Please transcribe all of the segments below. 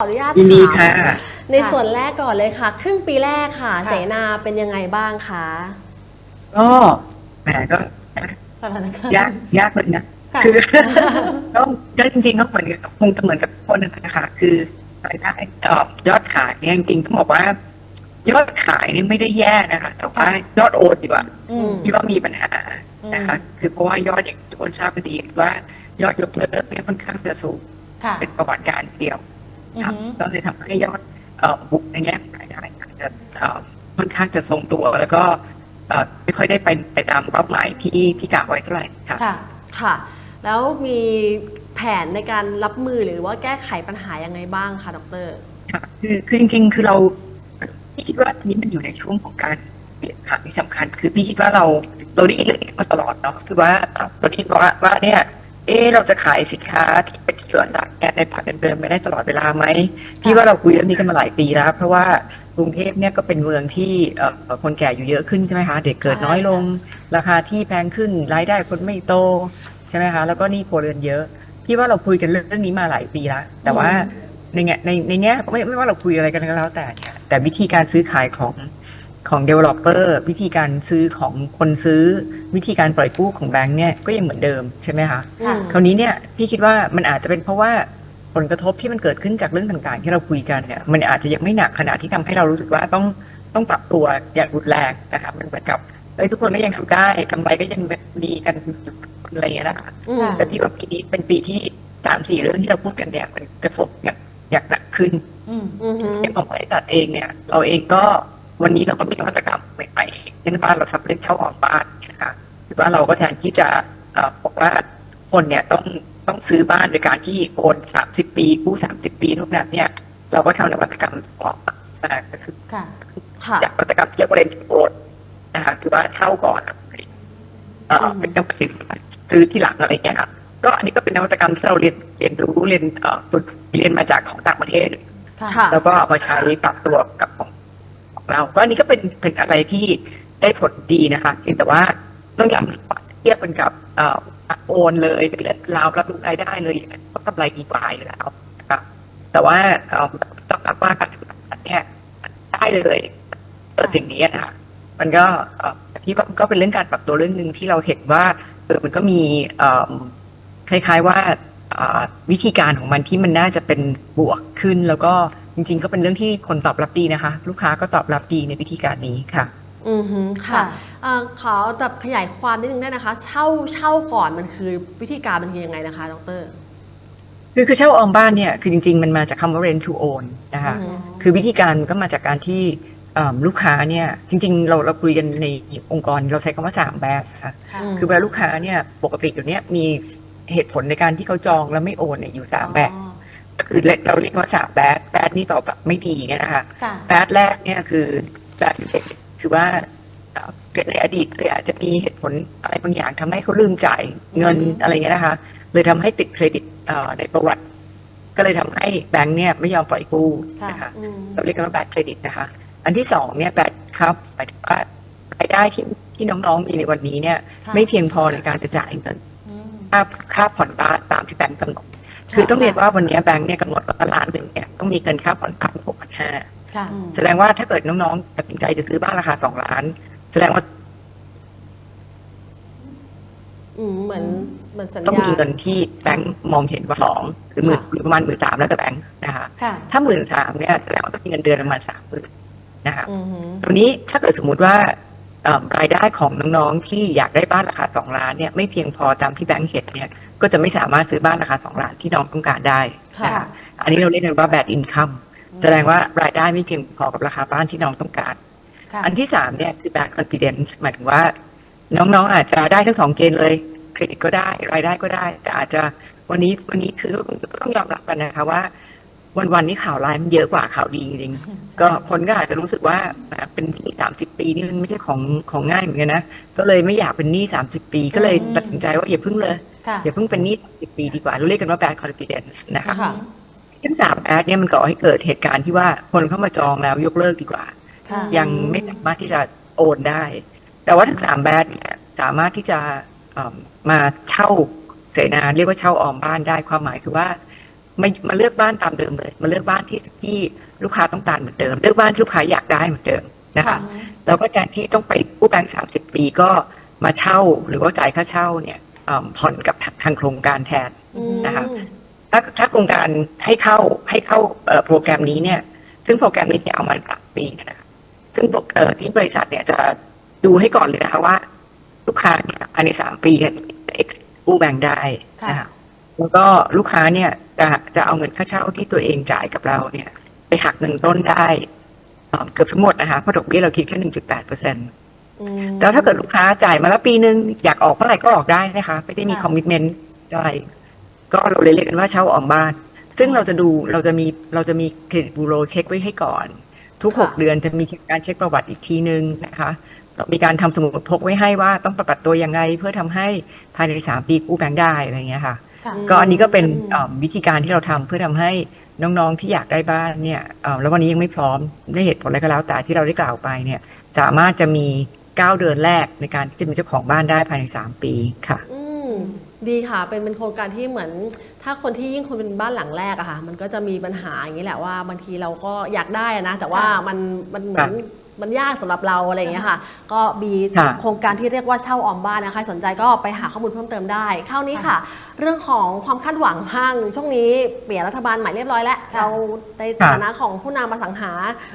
ขออนุญาตยินดีถามค่ะ ในส่วนแรกก่อนเลยค่ะ ครึ่งปีแรกค่ะ ค่ะ เสนาเป็นยังไงบ้างคะ ก็แหมก็สถานการณ์ ยากยากเลยนะ ค่ะ คือ ก็ก็จริงๆก็เหมือนกับคงจะเหมือนกับทุกคนนะคะคือรายได้เอ่อยอดขายเนี่ยจริงๆต้องบอกว่า ยอดขายนี่ไม่ได้แย่นะคะแต่ว่ายอดโอนดีกว่าอืม ที่ว่ามีปัญหานะคะอืมคือเพราะว่ายอดอย่างทุกคนทราบกันดีว่ายอดยกเลิกเนี่ยค่อนข้างจะสูงค่ะ เป็นประวัติการณ์ทีเดียวอือ ครับหือก็เลยทำให้ยอดเอ่อบุกในแง่ของรายได้อาจจะเอ่อค่อนข้างจะทรงตัว แล้วก็เอ่อไม่ค่อยได้ไปไปตามเป้าหมายที่ที่กะไว้เท่าไหร่ครับค่ะค่ะ แล้วมีแผนในการรับมือหรือว่าแก้ไขปัญหายังไงบ้างคะดรค่ะคือคือจริงๆ คือเราพี่คิดว่าอันนี้มันอยู่ในช่วงของการเปลี่ยนผ่านที่สำคัญ คือพี่คิดว่าเราเราได้ยินเรื่องนี้มาตลอดเนาะคือว่าเอ่อเราได้ยินว่าว่าเนี่ย เออเราจะขายสินค้าที่เป็นที่อยู่อาศัยเนี่ยในผักเดินๆไปได้ตลอดเวลาไหมพี่ว่าเราคุยเรื่องนี้กันมาหลายปีแล้ว เพราะว่ากรุงเทพเนี่ยก็เป็นเมืองที่เอ่อคนแก่อยู่เยอะขึ้นใช่ไหมคะเด็กเกิดน้อยลง ราคาที่แพงขึ้นรายได้คนไม่โตใช่ไหมคะแล้วก็หนี่ครัวเรือนเยอะพี่ว่าเราคุยกันเรื่องนี้มาหลายปีแล้วแต่ว่าในแง่ในในแง่ไม่ไม่ว่าเราคุยอะไรกันก็แล้วแต่เนี่ยแต่วิธีการซื้อขายของ ของ developer วิธีการซื้อของคนซื้อ วิธีการปล่อยกู้ของแบงค์เนี่ยก็ยังเหมือนเดิมใช่ไหมคะค่ะ คราวนี้เนี่ยพี่คิดว่ามันอาจจะเป็นเพราะว่าผลกระทบที่มันเกิดขึ้นจากเรื่องต่างๆ ที่เราคุยกันเนี่ยมันอาจจะยังไม่หนักขนาดที่ทำให้เรารู้สึกว่าต้องต้องปรับตัวอย่างรุนแรงนะครับมันเหมือนกับเอ้ยทุกคนก็ยังทำได้กำไรก็ยังดีกันอะไรอย่างเงี้ยนะคะ อืม แต่พี่ว่าปีนี้เป็นปีที่สามสี่เรื่องที่เราพูดกันเนี่ยมันกระทบอย่างอย่างหนักขึ้นอืม อือหืออย่างของบริษัทเองเนี่ย เราเองก็ วันนี้เราก็มีนวัตกรรมใหม่ๆเช่นบ้านเราทำเรื่องเช่าออกบ้านเนี่ยนะคะคือว่าเราก็แทนที่จะเอ่อบอกว่าคนเนี่ยต้องต้องซื้อบ้านโดยการที่โอนสามสิบปีกู้สามสิบปีนู่นนั่นเนี่ย เราก็ทำนวัตกรรมออกมาก็คือค่ะค่ะจากนวัตกรรมที่เรียกว่าเรนโอนนะคะคือว่าเช่าก่อนเอ่อเป็นกรรมสิทธิ์ซื้อที่หลังอะไรอย่างเงี้ยครับก็อันนี้ก็เป็นนวัตกรรมที่เราเรียนเรียนรู้เรียนเอ่อฝึกเรียนมาจากของต่างประเทศค่ะค่ะแล้วก็เอามาใช้ปรับตัวกับของของ เราก็อันนี้ก็เป็นเป็นอะไรที่ได้ผลดีนะคะเพียงแต่ว่าต้องอย่างเทียบกันกับเอ่อโอนเลยเป็นเรื่องราวรับรู้รายได้เลยก็กำไรดีกว่าอยู่แล้วนะครับแต่ว่าเอ่อต้องรับว่าการทำงานเนี่ยได้เลยเกิดสิ่งนี้นะคะมันก็เอ่อพี่ว่าก็เป็นเรื่องการปรับตัวเรื่องหนึ่งที่เราเห็นว่าเออมันก็มีเอ่อคล้าย ๆว่าวิธีการของมันที่มันน่าจะเป็นบวกขึ้นแล้วก็ จริงๆ ก็เป็นเรื่องที่คนตอบรับดีนะคะ ลูกค้าก็ตอบรับดีในวิธีการนี้ค่ะ อือหือค่ะค่ะ เอ่อขอแบบขยายความนิดนึงได้นะคะ เช่าเช่าก่อนมันคือวิธีการมันคือยังไงนะคะดร คือคือเช่าออมบ้านเนี่ยคือจริงๆ มันมาจากคำว่า rent to own นะคะอืมคือวิธีการก็มาจากการที่เอิ่มลูกค้าเนี่ยจริงๆ เราเราคุยกันในองค์กรเราใช้คำว่าสามแบบนะคะค่ะมคือเวลาลูกค้าเนี่ยปกติอยู่เนี่ยมีเหตุผลในการที่เขาจองแล้วไม่โอนเนี่ยอยู่สามแบบอ๋อ คือเราเรียกว่าสามแบดแบดนี่เราแบบไม่ดีเงี้ยนะคะค่ะแบดแรกเนี่ยคือแบดคือว่าเอ่อในอดีตเคยอาจจะมีเหตุผลอะไรบางอย่างทำให้เขาลืมจ่ายเงินอืมอะไรเงี้ยนะคะ เลยทำให้ติดเครดิตเอ่อในประวัติ ก็เลยทำให้แบงค์เนี่ยไม่ยอมปล่อยกู้นะคะอืมเราเรียกกันว่าแบดเครดิตนะคะ อันที่สองเนี่ยแบดครับหมายถึงว่ารายได้ที่ที่น้องๆมีในวันนี้เนี่ยค่ะไม่เพียงพอในการจะจ่ายเงินอืมค่าค่าผ่อนบ้านตามที่แบงก์กำหนด คือต้องเรียนว่าวันนี้แบงก์เนี่ยกำหนดว่าล้านหนึ่งเนี่ยต้องมีเงินค่าผ่อนบ้านหกพันห้าค่ะอืมแสดงว่าถ้าเกิดน้องๆตัดสินใจจะซื้อบ้านราคาสองล้าน แสดงว่าอืมเหมือนเหมือนสัญต้องญามีเงินที่แบงก์มองเห็นว่าสองหรือหมื่นค่ะหรือประมาณหมื่นสามแล้วแต่แบงก์นะคะค่ะถ้าหมื่นสามเนี่ยแสดงว่าต้องมีเงินเดือนประมาณสามหมื่นนะคะอือหือตรงนี้ถ้าเกิดสมมุติว่าเอ่อ รายได้ของน้องๆที่อยากได้บ้านราคาสองล้านเนี่ยไม่เพียงพอตามที่แบงก์เห็นเนี่ยก็จะไม่สามารถซื้อบ้านราคาสองล้านที่น้องต้องการได้นะค่ะคะอันนี้เราเรียกกันว่า bad income แสดงว่ารายได้ไม่เพียงพอกับราคาบ้านที่น้องต้องการค่ะอันที่สามเนี่ยคือ bad confidence หมายถึงว่า น้องๆอาจจะได้ทั้งสองเกณฑ์เลยเครดิตก็ได้ รายได้ก็ได้ แต่อาจจะวันนี้วันนี้คือต้องยอมรับกันนะคะว่า วันๆนี้ข่าวร้ายมันเยอะกว่าข่าวดีจริงๆก็คนก็อาจจะรู้สึกว่าแหมเป็นหนี้สามสิบปีนี่มันไม่ใช่ของของง่ายเหมือนกันนะก็เลยไม่อยากเป็นหนี้สามสิบปี ก็เลยอืมตัดสินใจว่าอย่าเพิ่งเลยค่ะอย่าเพิ่งเป็นหนี้สิบปีดีกว่าเราเรียกกันว่า bad confidence นะคะค่ะทั้งสามแอดเนี่ยมันก่อให้เกิดเหตุการณ์ที่ว่าคนเข้ามาจองแล้วยกเลิกดีกว่าค่ะยังไม่สามารถที่จะโอนได้ แต่ว่าทั้งสามแบดเนี่ยสามารถที่จะเอิ่มมาเช่าเสนาเรียกว่าเช่าออมบ้านได้ความหมายคือว่า ไม่มาเลือกบ้านตามเดิมเลย มาเลือกบ้านที่ที่ลูกค้าต้องการเหมือนเดิม เลือกบ้านที่ลูกค้าอยากได้เหมือนเดิมนะคะแล้วก็แทนที่ต้องไปกู้แบงค์สามสิบปีก็มาเช่าหรือว่าจ่ายค่าเช่าเนี่ยเอิ่มผ่อนกับทางโครงการแทนอืมนะคะถ้าถ้าโครงการให้เข้าให้เข้าเอ่อโปรแกรมนี้เนี่ย ซึ่งโปรแกรมนี้เนี่ยเอามาสามปีนะคะซึ่งปกเอ่อที่บริษัทเนี่ยจะดูให้ก่อนเลยนะคะว่า ลูกค้าเนี่ยภายในสามปีเนี่ยจะ ex กู้แบงค์ได้นะคะ แล้วก็ลูกค้าเนี่ยจะจะเอาเงินค่าเช่าที่ตัวเองจ่ายกับเราเนี่ย ไปหักเงินต้นได้เอ่อเกือบทั้งหมดนะคะเพราะดอกเบี้ยเราคิดแค่หนึ่งจุดแปดเปอร์เซ็นต์อืมแล้วถ้าเกิดลูกค้าจ่ายมาแล้วปีนึงอยากออกเมื่อไหร่ก็ออกได้นะคะ ไม่ได้มีค่ะคอมมิชเมนต์ได้ก็เราเลยเรียกกันว่าเช่าออมบ้าน ซึ่งเราจะดูเราจะมีเราจะมีเครดิตบูโรเช็คไว้ให้ก่อน ทุกหกค่ะเดือนจะมีการเช็คประวัติอีกทีนึงนะคะเรามีการทำสมุดพกไว้ให้ว่าต้องปฏิบัติตัวอย่างไรเพื่อทำให้ภายในสามปีกู้แบงค์ได้อะไรอย่างเงี้ยค่ะค่ะ ก็อันนี้ก็เป็นอืมเอ่อวิธีการที่เราทำเพื่อทำให้น้องๆที่อยากได้บ้านเนี่ยเอ่อแล้ววันนี้ยังไม่พร้อมด้วยเหตุผลอะไรก็แล้วแต่ที่เราได้กล่าวไปเนี่ยสามารถจะมี9เดือนแรกในการที่จะเป็นเจ้าของบ้านได้ภายใน 3 ปีค่ะอืมดีค่ะ เป็นเป็นโครงการที่เหมือน ถ้าคนที่ยิ่งคนเป็นบ้านหลังแรกอะค่ะ มันก็จะมีปัญหาอย่างนี้แหละว่าบางทีเราก็อยากได้อะนะ แต่ว่าค่ะมันมันเหมือน มันยากสำหรับเราอะไรอย่างเงี้ยค่ะ ก็มีค่ะโครงการที่เรียกว่าเช่าออมบ้านนะคะ สนใจก็ไปหาข้อมูลเพิ่มเติมได้คราวนี้ค่ะ เรื่องของความคาดหวังพังช่วงนี้เปลี่ยนรัฐบาลใหม่เรียบร้อยแล้วค่ะเราในฐานะของผู้นำมาสังหา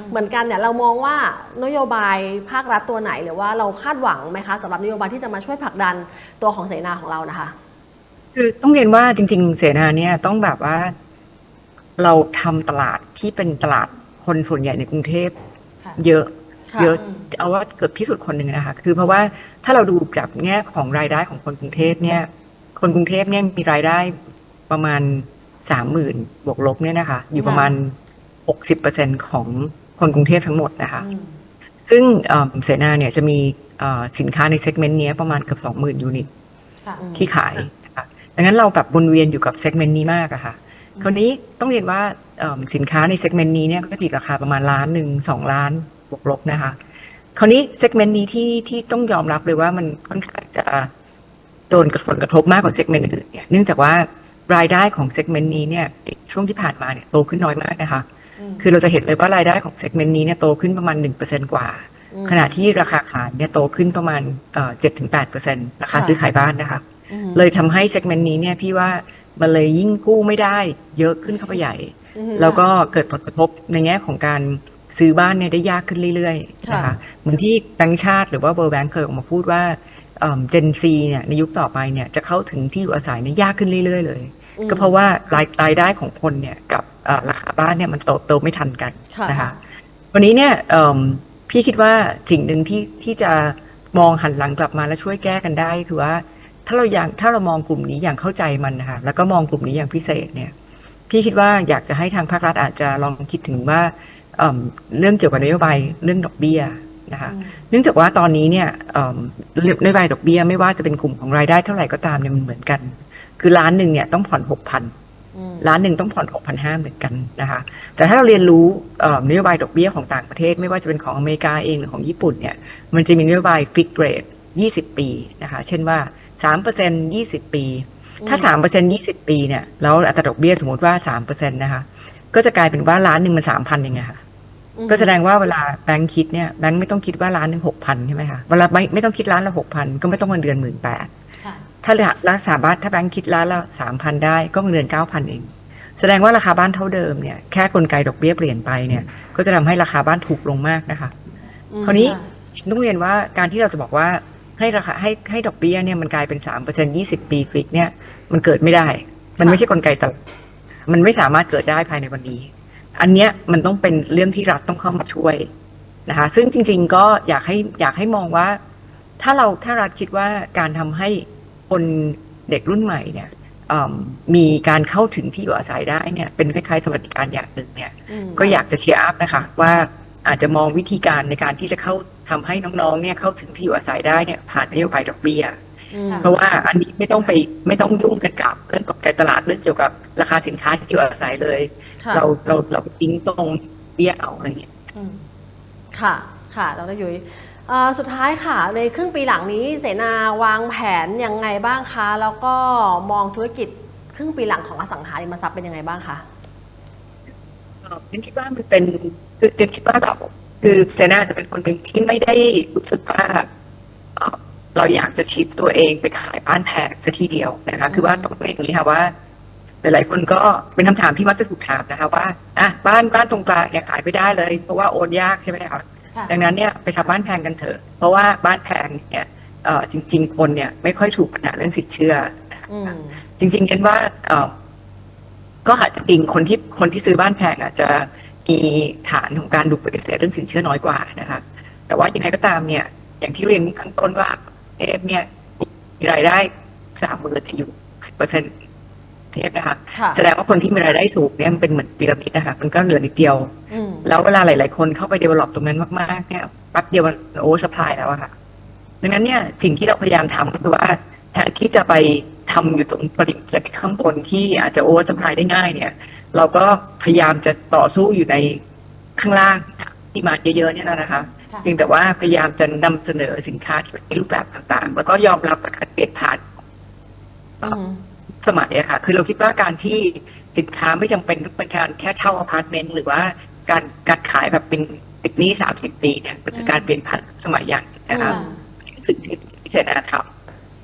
เหมือนกันเนี่ยเรามองว่านโยบายภาครัฐตัวไหน หรือว่าเราคาดหวังไหมคะสำหรับนโยบายที่จะมาช่วยผลักดันตัวของเสนาของเรานะคะ คือต้องเรียนว่าจริง ๆ เสนาเนี่ยต้องแบบว่า เราทำตลาดที่เป็นตลาดคนส่วนใหญ่ในกรุงเทพค่ะเยอะค่ะ เยอะเอาว่าเกือบที่สุดคนหนึ่งนะคะ คือเพราะว่าถ้าเราดูจากแง่ของรายได้ของคนกรุงเทพเนี่ย คนกรุงเทพเนี่ยมีรายได้ประมาณสามหมื่นบวกลบเนี่ยนะคะ อยู่ประมาณหกสิบเปอร์เซ็นของคนกรุงเทพทั้งหมดนะคะอืมซึ่งเอ่อเสนาเนี่ยจะมีเอ่อสินค้าในเซกเมนต์นี้ประมาณเกือบสองหมื่นยูนิตค่ะที่ขายนะคะดังนั้นเราแบบวนเวียนอยู่กับเซกเมนต์นี้มากอะค่ะ คราวนี้ต้องเรียนว่าเอิ่มสินค้าในเซกเมนต์นี้เนี่ยก็จะราคาประมาณล้านหนึ่งสองล้าน บวกลบนะคะ คราวนี้เซกเมนต์นี้ที่ที่ต้องยอมรับเลยว่ามันค่อนข้างจะโดนกระผลกระทบมากกว่าเซกเมนต์อื่นเนี่ยเนื่องจากว่ารายได้ของเซกเมนต์นี้เนี่ยช่วงที่ผ่านมาเนี่ยโตขึ้นน้อยมากนะคะอืมคือเราจะเห็นเลยว่ารายได้ของเซกเมนต์นี้เนี่ยโตขึ้นประมาณหนึ่งเปอร์เซ็นกว่าอืมขณะที่ราคาขายเนี่ยโตขึ้นประมาณเจ็ดถึงแปดเปอร์เซ็นราคาค่ะซื้อขายบ้านนะคะอืมเลยทำให้เซกเมนต์นี้เนี่ยพี่ว่ามันเลยยิ่งกู้ไม่ได้เยอะขึ้นเข้าไปใหญ่อืมแล้วก็เกิดผลกระทบในแง่ของการ ซื้อบ้านเนี่ยได้ยากขึ้นเรื่อยๆค่ะนะคะเหมือนที่แบงก์ชาติหรือว่าเบอร์แบงก์เคยออกมาพูดว่าเจนซีเนี่ยในยุคต่อไปเนี่ยจะเข้าถึงที่อยู่อาศัยเนี่ยยากขึ้นเรื่อย ๆ เลยอืมก็เพราะว่ารายรายได้ของคนเนี่ยกับเอ่อราคาบ้านเนี่ยมันโตโตไม่ทันกันค่ะนะคะวันนี้เนี่ยเอิ่มพี่คิดว่าสิ่งหนึ่งที่ที่จะมองหันหลังกลับมาแล้วช่วยแก้กันได้คือว่าถ้าเราอย่างถ้าเรามองกลุ่มนี้อย่างเข้าใจมันนะคะแล้วก็มองกลุ่มนี้อย่างพิเศษเนี่ยพี่คิดว่าอยากจะให้ทางภาครัฐอาจจะลองคิดถึงว่า เอิ่มเรื่องเกี่ยวกับนโยบายเรื่องดอกเบี้ยนะคะอืมเนื่องจากว่าตอนนี้เนี่ยเอิ่มนโยบายดอกเบี้ยไม่ว่าจะเป็นกลุ่มของรายได้เท่าไหร่ก็ตามเนี่ยมันเหมือนกัน คือล้านหนึ่งเนี่ยต้องผ่อนหกพันอืมล้านหนึ่งต้องผ่อน6,500เหมือนกันนะคะ แต่ถ้าเราเรียนรู้เอ่อนโยบายดอกเบี้ยของต่างประเทศ ไม่ว่าจะเป็นของอเมริกาเองหรือของญี่ปุ่นเนี่ยมันจะมีนโยบายฟิกเรท20ปีนะคะ เช่นว่า3% 20ปี ถ้า3% 20ปีเนี่ยแล้วอัตราดอกเบี้ยสมมติว่า3%นะคะก็จะกลายเป็นว่าล้านหนึ่งมัน3,000เองไงค่ะ ก็แสดงว่าเวลาแบงค์คิดเนี่ยแบงค์ไม่ต้องคิดว่าล้านหนึ่ง6,000ใช่ไหมคะเวลาไม่ไม่ต้องคิดล้านละ6,000ก็ไม่ต้องเงินเดือน18,000ค่ะถ้ารักษาบ้านถ้าแบงค์คิดล้านละสามพันได้ก็เงินเดือนเก้าพันเอง แสดงว่าราคาบ้านเท่าเดิมเนี่ยแค่กลไกดอกเบี้ยเปลี่ยนไปเนี่ยก็จะทำให้ราคาบ้านถูกลงมากนะคะอืมคราวนี้ค่ะจริงต้องเรียนว่าการที่เราจะบอกว่าให้ราคาให้ให้ดอกเบี้ยเนี่ยมันกลายเป็นสามเปอร์เซ็นยี่สิบปีฟิกเนี่ยมันเกิดไม่ได้ มันไม่ใช่กลไกตลาดมันไม่สามารถเกิดได้ภายในวันนี้ อันเนี้ยมันต้องเป็นเรื่องที่รัฐต้องเข้ามาช่วยนะคะซึ่งจริง ๆ ก็อยากให้อยากให้มองว่า ถ้าเราถ้ารัฐคิดว่าการทำให้คนเด็กรุ่นใหม่เนี่ยเอิ่มมีการเข้าถึงที่อยู่อาศัยได้เนี่ยเป็นคล้ายๆสวัสดิการอย่างหนึ่งเนี่ยมก็อยากจะเชียร์อัพนะคะว่าอาจจะมองวิธีการในการที่จะเข้าทำให้น้องๆเนี่ยเข้าถึงที่อยู่อาศัยได้เนี่ยผ่านนโยบายดอกเบี้ยอืม เพราะว่าอันนี้ไม่ต้องไปไม่ต้องยุ่งกันกับเรื่องกลไกตลาดเรื่องเกี่ยวกับราคาสินค้าที่อยู่อาศัยเลยค่ะเราเราเราจริงตรงเบี้ยเอาอะไรอย่างเงี้ยอืมค่ะค่ะดรยุ้ยเอ่อสุดท้ายค่ะในครึ่งปีหลังนี้เสนาวางแผนยังไงบ้างคะแล้วก็มองธุรกิจครึ่งปีหลังของอสังหาริมทรัพย์เป็นยังไงบ้างคะเอ่อฉันคิดว่ามันเป็นคือฉันคิดว่าเราคือเจน่าจะเป็นคนหนึ่งที่ไม่ได้รู้สึกว่าเอ่อ เราอยากจะชิปตัวเองไปขายบ้านแพงซะทีเดียวนะคะ คือว่าต้องเรียนอย่างนี้ค่ะว่าหลายๆคนก็เป็นคำถามที่มักจะถูกถามนะคะว่าอะบ้านบ้านตรงกลางเนี่ยขายไม่ได้เลย เพราะว่าโอนยากใช่ไหมคะค่ะดังนั้นเนี่ยไปทำบ้านแพงกันเถอะ เพราะว่าบ้านแพงเนี่ยเอ่อจริง ๆ คนเนี่ยไม่ค่อยถูกปัญหาเรื่องสินเชื่ออืมจริงๆเน้นว่าเอ่อก็อาจจะจริงคนที่คนที่ซื้อบ้านแพงอาจจะมีฐานของการดูปฏิเสธเรื่องสินเชื่อน้อยกว่านะคะ แต่ว่ายังไงก็ตามเนี่ย อย่างที่เรียนข้างต้นว่า เอฟเนี่ยมีรายได้สามหมื่นอยู่สิบเปอร์เซ็นต์เทียบนะคะค่ะแสดงว่าคนที่มีรายได้สูงเนี่ยมันเป็นเหมือนพีระมิดนะคะมันก็เหลือนิดเดียวอืมแล้วเวลาหลาย ๆ คนเข้าไป develop ตรงนั้นมาก ๆ เนี่ยแป๊บเดียวมันโอเวอร์สปายแล้วอะค่ะดังนั้นเนี่ยสิ่งที่เราพยายามทำก็คือว่าแทนที่จะไปทำอยู่ตรงปริมาณข้างบนที่อาจจะโอเวอร์สปายได้ง่ายเนี่ย เราก็พยายามจะต่อสู้อยู่ในข้างล่างที่มาเยอะ ๆ เนี่ยนะคะค่ะ เพียงแต่ว่าพยายามจะนำเสนอสินค้าที่มีรูปแบบต่างๆ แล้วก็ยอมรับการเปลี่ยนผ่านอืมสมัยอะค่ะ คือเราคิดว่าการที่สินค้าไม่จำเป็นต้องเป็นการแค่เช่าอพาร์ตเมนต์หรือว่าการการขายแบบเป็นติดหนี้สามสิบปีเนี่ยมันคือการเปลี่ยนผ่านสมัยอย่างหนึ่งนะคะอืมสิ่งที่พิเศษนะท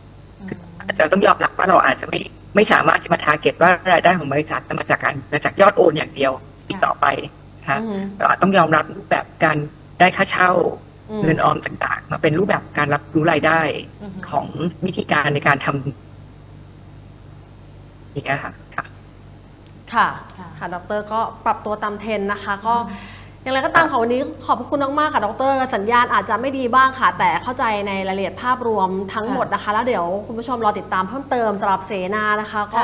ำอาจจะต้องยอมรับว่าเราอาจจะไม่ไม่สามารถจะมาทาร์เก็ตว่ารายได้ของบริษัทจะมาจากการมาจากยอดโอนอย่างเดียวอีกต่อไปนะคะอืมเราอาจต้องยอมรับรูปแบบการ ได้ค่าเช่าอืมเงินออมต่างๆ มาเป็นรูปแบบการรับรู้รายได้อือฮึของวิธีการในการทำอย่างเงี้ยค่ะค่ะค่ะค่ะค่ะดรก็ปรับตัวตามเทรนด์นะคะ ก็อย่างไรก็ตามค่ะวันนี้ขอบพระคุณมากๆค่ะดร สัญญาณอาจจะไม่ดีบ้างค่ะ แต่เข้าใจในรายละเอียดภาพรวมทั้งหมดนะคะ แล้วเดี๋ยวคุณผู้ชมรอติดตามเพิ่มเติมสำหรับเสนานะคะ ก็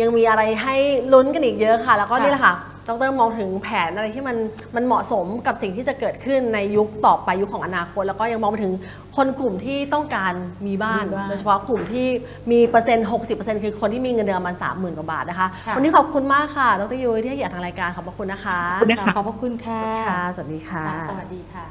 ยังมีอะไรให้ลุ้นกันอีกเยอะค่ะ แล้วก็ค่ะนี่แหละค่ะ ดรมองถึงแผนอะไรที่มันมันเหมาะสมกับสิ่งที่จะเกิดขึ้นในยุคต่อไปยุคของอนาคต แล้วก็ยังมองไปถึงคนกลุ่มที่ต้องการมีบ้านมีบ้านโดยเฉพาะกลุ่มที่มีเปอร์เซ็นต์60%คือคนที่มีเงินเดือนประมาณ30,000กว่าบาทนะคะค่ะวันนี้ขอบคุณมากค่ะดรยุ้ยที่ให้เกียรติทางรายการขอบพระคุณนะคะขอบคุณนะคะขอบพระคุณค่ะค่ะ สวัสดีค่ะ สวัสดีค่ะ